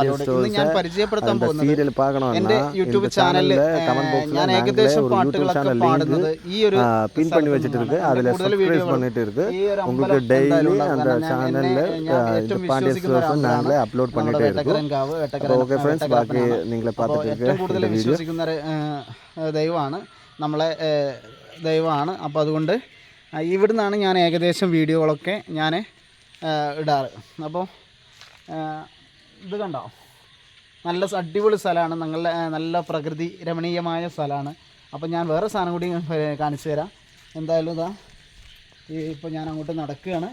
പാലോട് ഇന്ന് ഞാൻ പരിചയപ്പെടുത്താൻ പോകുന്നത് സീരിയൽ എൻ്റെ பார்க்கணும்னா യൂട്യൂബ് இந்த ചാനലിൽ சேனல்ல கமெண்ட் பாக்ஸ்ல ഞാൻ நாங்களே ഏകദേശം ஒரு யூடியூப் പാട്ടുകളൊക്കെ சேனல் പാടുന്നത് ഈ ഒരു பின் பண்ணி സ്ഥലത്ത് வச்சிட்டு இருக்கு നിന്നാണ്. அதுல എൻ്റെ കൂടുതൽ சப்ஸ்கிரைப் വീഡിയോകൾ பண்ணிட்டு இருக்கு ഈ ഒരു உங்களுக்கு അമ്പലം എന്തായാലും டெய்லி ഉണ്ടാവും. அந்த കാരണം ഞാൻ சேனல்ல എന്നെ- ഞാൻ இந்த ഏറ്റവും பாண்டிய വിശ്വസിക്കുന്ന ஸ்டோர்ஸ் ഒരാളാണ്. நாங்களே அப்லோட் നമ്മുടെ பண்ணிட்டே இருக்கோம் വേട്ടക്കരൻകാവ് അപ്പോൾ ഓക്കെ ഫ്രണ്ട്സ് ബാക്കി വേട്ടക്കരൻ നിങ്ങളെ അപ്പോൾ பார்த்துட்டு ഏറ്റവും இருக்க കൂടുതൽ இந்த വീഡിയോ വിശ്വസിക്കുന്ന ഒരു, ഏഹ്, ദൈവമാണ് നമ്മളെ ഏഹ്, ദൈവമാണ് അപ്പോൾ അതുകൊണ്ട് ആ, ഇവിടുന്നാണ് ഞാൻ ഏകദേശം വീഡിയോകളൊക്കെ ഞാൻ ഇടാറ് അപ്പോൾ ഏഹ്, ഇത് കണ്ടോ? നല്ല അടിപൊളി സ്ഥലമാണ്. നല്ല നല്ല പ്രകൃതി രമണീയമായ സ്ഥലമാണ്. അപ്പോൾ ഞാൻ വേറെ സാധനം കൂടി കാണിച്ചു തരാം. എന്തായാലും ഇതാ ഈ ഇപ്പോൾ ഞാൻ അങ്ങോട്ട് നടക്കുകയാണ്.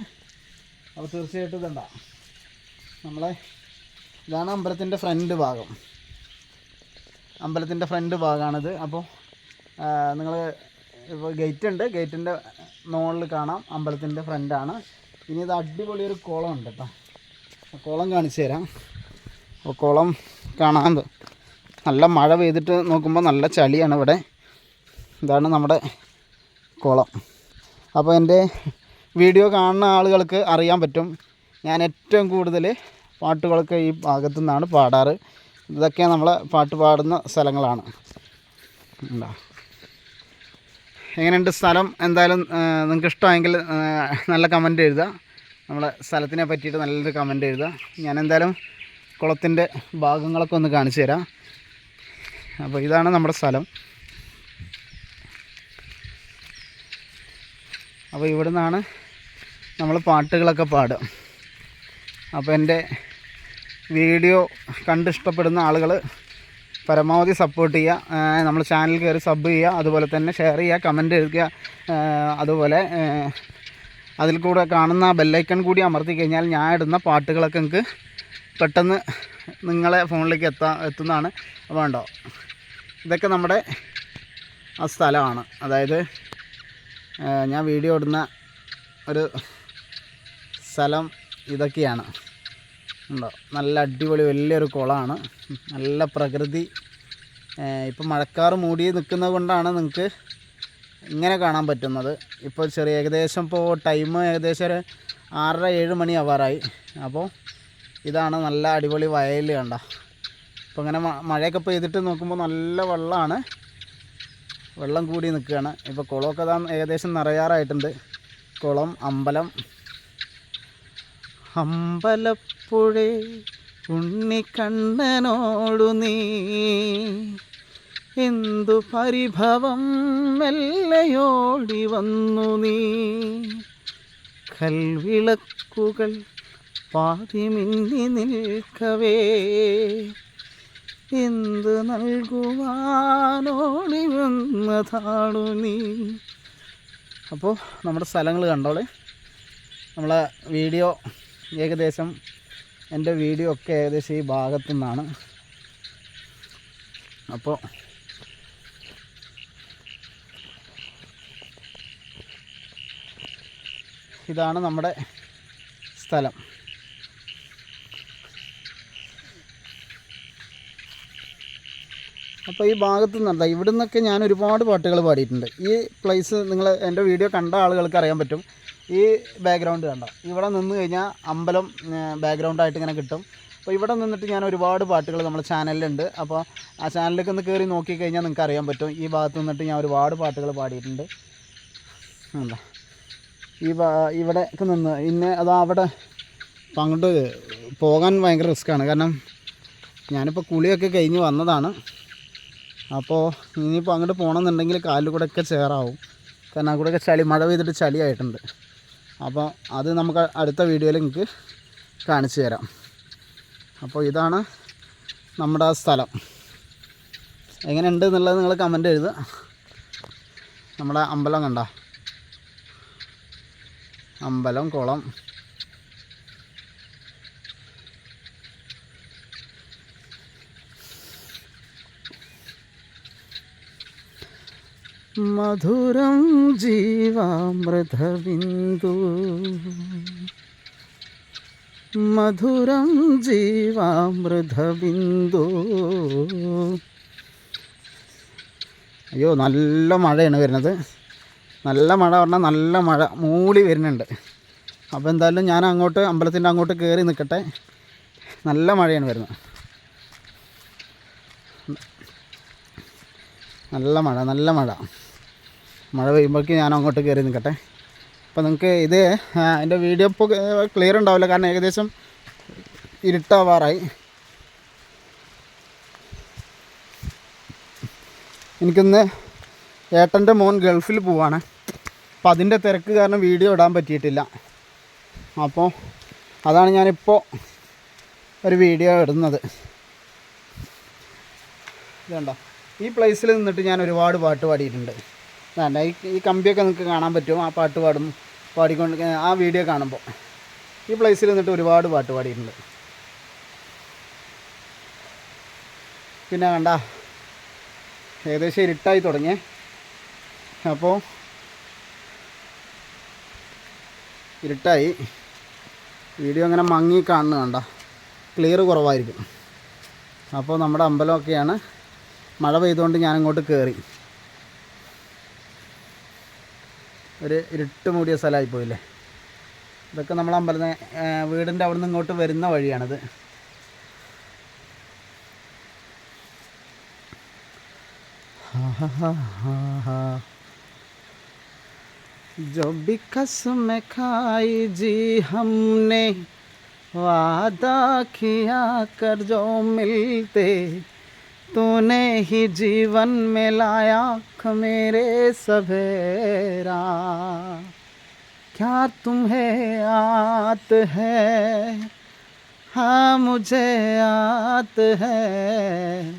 അപ്പോൾ തീർച്ചയായിട്ടും ഇതുണ്ടാ? നമ്മളെ ഇതാണ് അമ്പലത്തിന്റെ ഫ്രണ്ട് ഭാഗം. അമ്പലത്തിന്റെ ഫ്രണ്ട് ഭാഗമാണിത്. അപ്പോൾ നിങ്ങൾ ഇപ്പോൾ ഗേറ്റ് ഉണ്ട്. ഗേറ്റിന്റെ മുകളിൽ കാണാം. അമ്പലത്തിന്റെ ഫ്രണ്ടാണ്. ഇനി ഇത് അടിപൊളി ഒരു കുളം ഉണ്ട് കേട്ടോ. കുളം കാണിച്ചു തരാം. കുളം കാണാൻ നല്ല മഴ പെയ്തിട്ട് നോക്കുമ്പോൾ നല്ല ചളിയാണ് ഇവിടെ. ഇതാണ് നമ്മുടെ കുളം. അപ്പോൾ എന്റെ വീഡിയോ കാണുന്ന ആളുകൾക്ക് അറിയാൻ പറ്റും. ഞാൻ ഏറ്റവും കൂടുതൽ പാട്ടുകളൊക്കെ ഈ ഭാഗത്തു നിന്നാണ് പാടാറ്. ഇതൊക്കെ നമ്മളെ പാട്ട് പാടുന്ന സ്ഥലങ്ങളാണ്. എങ്ങനെയുണ്ട് സ്ഥലം? എന്തായാലും നിങ്ങൾക്ക് ഇഷ്ടമായെങ്കിൽ നല്ല കമന്റ് എഴുതുക. നമ്മളെ സ്ഥലത്തിനെ പറ്റിയിട്ട് നല്ലൊരു കമന്റ് എഴുതുക. ഞാൻ എന്തായാലും കുളത്തിന്റെ ഭാഗങ്ങളൊക്കെ ഒന്ന് കാണിച്ചു തരാം. അപ്പോൾ ഇതാണ് നമ്മുടെ സ്ഥലം. അപ്പോൾ ഇവിടെ നിന്നാണ് നമ്മൾ പാട്ടുകളൊക്കെ പാടുക. അപ്പോൾ എന്റെ വീഡിയോ കണ്ടിഷ്ടപ്പെടുന്ന ആളുകൾ പരമാവധി സപ്പോർട്ട് ചെയ്യുക. നമ്മൾ ചാനൽ കയറി സബ് ചെയ്യുക. അതുപോലെ തന്നെ ഷെയർ ചെയ്യുക കമന്റ് എഴുതുക. അതുപോലെ അതിൽ കൂടെ കാണുന്ന ബെല്ലൈക്കൺ കൂടി അമർത്തി കഴിഞ്ഞാൽ ഞാൻ ഇടുന്ന പാട്ടുകളൊക്കെ നിങ്ങൾക്ക് പെട്ടെന്ന് നിങ്ങളെ ഫോണിലേക്ക് എത്താ എത്തുന്നതാണ് അപ്പോൾ ഇതൊക്കെ നമ്മുടെ ആ സ്ഥലമാണ്. അതായത് ഞാൻ വീഡിയോ ഇടുന്ന ഒരു സ്ഥലം ഇതൊക്കെയാണ്. ഉണ്ടോ? നല്ല അടിപൊളി വലിയൊരു കുളമാണ്. നല്ല പ്രകൃതി. ഇപ്പം മഴക്കാറ് മൂടി നിൽക്കുന്നത് കൊണ്ടാണ് നിങ്ങൾക്ക് ഇങ്ങനെ കാണാൻ പറ്റുന്നത്. ഇപ്പോൾ ചെറിയ ഏകദേശം ഇപ്പോൾ ടൈം ഏകദേശം ഒരു ആറര ഏഴ് മണി ആവാറായി. അപ്പോൾ ഇതാണ് നല്ല അടിപൊളി വയൽ കണ്ട. അപ്പോൾ ഇങ്ങനെ മഴയൊക്കെ പെയ്തിട്ട് നോക്കുമ്പോൾ നല്ല വെള്ളമാണ് വെള്ളം കൂടി നിൽക്കുകയാണ് ഇപ്പോൾ കുളമൊക്കെ ഇതാ ഏകദേശം നിറയാറായിട്ടുണ്ട്. കുളം അമ്പലം. അമ്പലപ്പുഴേ ഉണ്ണിക്കണ്ണനോടു നീ. എന്തു പരിഭവം മെല്ലയോടി വന്നു നീ. കൽവിളക്കുകൾ പാതി മിന്നി നിൽക്കവേ. എന്ത് നൽകുവാനോടി വന്നതാണു നീ? അപ്പോൾ നമ്മുടെ സ്ഥലങ്ങൾ കണ്ടോളെ. നമ്മളെ വീഡിയോ ഏകദേശം എന്റെ വീഡിയോ ഒക്കെ ഏകദേശം ഈ ഭാഗത്തു നിന്നാണ്. അപ്പോൾ ഇതാണ് നമ്മുടെ സ്ഥലം. അപ്പോൾ ഈ ഭാഗത്ത് നിന്നല്ല ഇവിടെ നിന്നൊക്കെ ഞാൻ ഒരുപാട് പാട്ടുകൾ പാടിയിട്ടുണ്ട്. ഈ പ്ലേസ് നിങ്ങൾ എന്റെ വീഡിയോ കണ്ട ആളുകൾക്ക് അറിയാൻ പറ്റും. ഈ ബാക്ക്ഗ്രൗണ്ട് കണ്ട. ഇവിടെ നിന്ന് കഴിഞ്ഞാൽ അമ്പലം ബാക്ക്ഗ്രൗണ്ടായിട്ട് ഇങ്ങനെ കിട്ടും. അപ്പോൾ ഇവിടെ നിന്നിട്ട് ഞാൻ ഒരുപാട് പാട്ടുകൾ നമ്മുടെ ചാനലിലുണ്ട് അപ്പോൾ ആ ചാനലിലേക്ക് ഒന്ന് കയറി നോക്കിക്കഴിഞ്ഞാൽ നിങ്ങൾക്ക് അറിയാൻ പറ്റും. ഈ ഭാഗത്ത് നിന്നിട്ട് ഞാൻ ഒരുപാട് പാട്ടുകൾ പാടിയിട്ടുണ്ട്. ഈ ഇവിടെയൊക്കെ നിന്ന് ഇന്നെ അത് അവിടെ അങ്ങോട്ട് പോകാൻ ഭയങ്കര റിസ്ക്കാണ് കാരണം ഞാനിപ്പോൾ കുളിയൊക്കെ കഴിഞ്ഞ് വന്നതാണ്. അപ്പോൾ ഇനിയിപ്പോൾ അങ്ങോട്ട് പോകണമെന്നുണ്ടെങ്കിൽ കാലിൽ കൂടെ ഒക്കെ ചേറാവും. കാരണം അവിടെ ഒക്കെ ചളി മഴ പെയ്തിട്ട് ചളിയായിട്ടുണ്ട്. അപ്പോൾ അത് നമുക്ക് അടുത്ത വീഡിയോയിൽ നിങ്ങൾക്ക് കാണിച്ചു തരാം. അപ്പോൾ ഇതാണ് നമ്മുടെ സ്ഥലം. എങ്ങനെയുണ്ട് എന്നുള്ളത് നിങ്ങൾ കമന്റ് എഴുതുക. നമ്മുടെ അമ്പലം കണ്ട? അമ്പലം കുളം. മധുരം ജീവാമൃതബിന്ദു. മധുരം ജീവാമൃതബിന്ദു. അയ്യോ നല്ല മഴയാണ് വരുന്നത്. നല്ല മഴ പറഞ്ഞാൽ നല്ല മഴ മൂളി വരുന്നുണ്ട്. അപ്പോൾ എന്തായാലും ഞാൻ അങ്ങോട്ട് അമ്പലത്തിന്റെ അങ്ങോട്ട് കയറി നിൽക്കട്ടെ നല്ല മഴയാണ് വരുന്നത്. നല്ല മഴ നല്ല മഴ. മഴ പെയ്യുമ്പോഴേക്ക് ഞാൻ അങ്ങോട്ട് കയറി നിൽക്കട്ടെ. അപ്പോൾ നിങ്ങൾക്ക് ഇത് എന്റെ വീഡിയോ ഇപ്പോൾ ക്ലിയർ ഉണ്ടാവില്ല. കാരണം ഏകദേശം ഇരുട്ടാവാറായി. എനിക്കിന്ന് ഏട്ടന്റെ മോൻ ഗൾഫിൽ പോവാണ്. അപ്പോൾ അതിന്റെ തിരക്ക് കാരണം വീഡിയോ ഇടാൻ പറ്റിയിട്ടില്ല. അപ്പോൾ അതാണ് ഞാനിപ്പോൾ ഒരു വീഡിയോ ഇടുന്നത്. ഇതുണ്ടോ? ഈ പ്ലേസിൽ നിന്നിട്ട് ഞാൻ ഒരുപാട് പാട്ട് പാടിയിട്ടുണ്ട്. വേണ്ട ഈ കമ്പിയൊക്കെ നിങ്ങൾക്ക് കാണാൻ പറ്റും ആ പാട്ട് പാടും പാടിക്കൊണ്ട് ആ വീഡിയോ കാണുമ്പോൾ ഈ പ്ലേസിൽ നിന്നിട്ട് ഒരുപാട് പാട്ട് പാടിയിട്ടുണ്ട്. പിന്നെ കണ്ട ഏകദേശം ഇരുട്ടായി തുടങ്ങിയേ. അപ്പോൾ ഇരുട്ടായി. വീഡിയോ അങ്ങനെ മങ്ങി കാണുന്നു കണ്ട ക്ലിയർ കുറവായിരിക്കും. അപ്പോൾ നമ്മുടെ അമ്പലമൊക്കെയാണ് മഴ പെയ്തുകൊണ്ട് ഞാനിങ്ങോട്ട് കയറി ഒരു ഇരുട്ട് മൂടിയ സ്ഥലമായി പോയില്ലേ ഇതൊക്കെ നമ്മൾ അമ്പലം വീടിൻ്റെ അവിടെ നിന്ന് ഇങ്ങോട്ട് വരുന്ന വഴിയാണിത് जो भी कसम खाई जी हमने वादा किया कर जो मिलते तूने ही जीवन में लाया मेरे सवेरा। क्या तुम्हें आत है? हाँ मुझे आत है।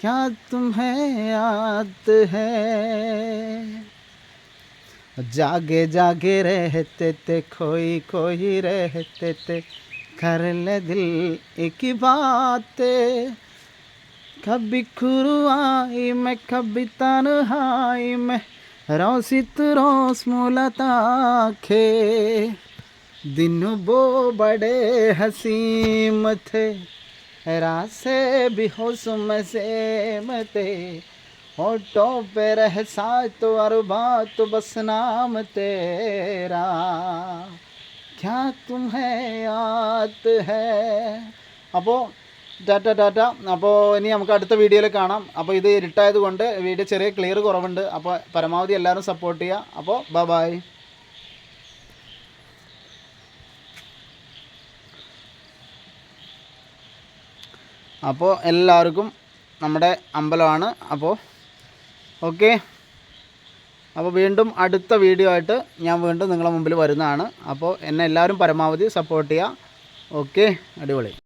क्या तुम्हें आत है? जागे जागे रहते थे, खोई खोई रहते थे। कर ले दिल एक बात कभी खुरुआई में, कभी तनहाई में। रोसित रोस मुलता खे दिन वो बड़े हसीम थे। रासे भी हो सुम से मते ऑटो पे रह सात और बात बस नाम तेरा। क्या तुम्हें याद है? अब ടാറ്റ ടാറ്റ അപ്പോൾ ഇനി നമുക്ക് അടുത്ത വീഡിയോയിൽ കാണാം. അപ്പോൾ ഇത് ഇരുട്ടായത് കൊണ്ട് വീഡിയോ ചെറിയ ക്ലിയർ കുറവുണ്ട്. അപ്പോൾ പരമാവധി എല്ലാവരും സപ്പോർട്ട് ചെയ്യുക. അപ്പോൾ ബൈ ബൈ അപ്പോൾ എല്ലാവർക്കും നമ്മുടെ അമ്പലമാണ്. അപ്പോൾ ഓക്കെ അപ്പോൾ വീണ്ടും അടുത്ത വീഡിയോ ആയിട്ട് ഞാൻ വീണ്ടും നിങ്ങളുടെ മുമ്പിൽ വരുന്നതാണ്. അപ്പോൾ എന്നെ എല്ലാവരും പരമാവധി സപ്പോർട്ട് ചെയ്യുക. ഓക്കെ അടിപൊളി.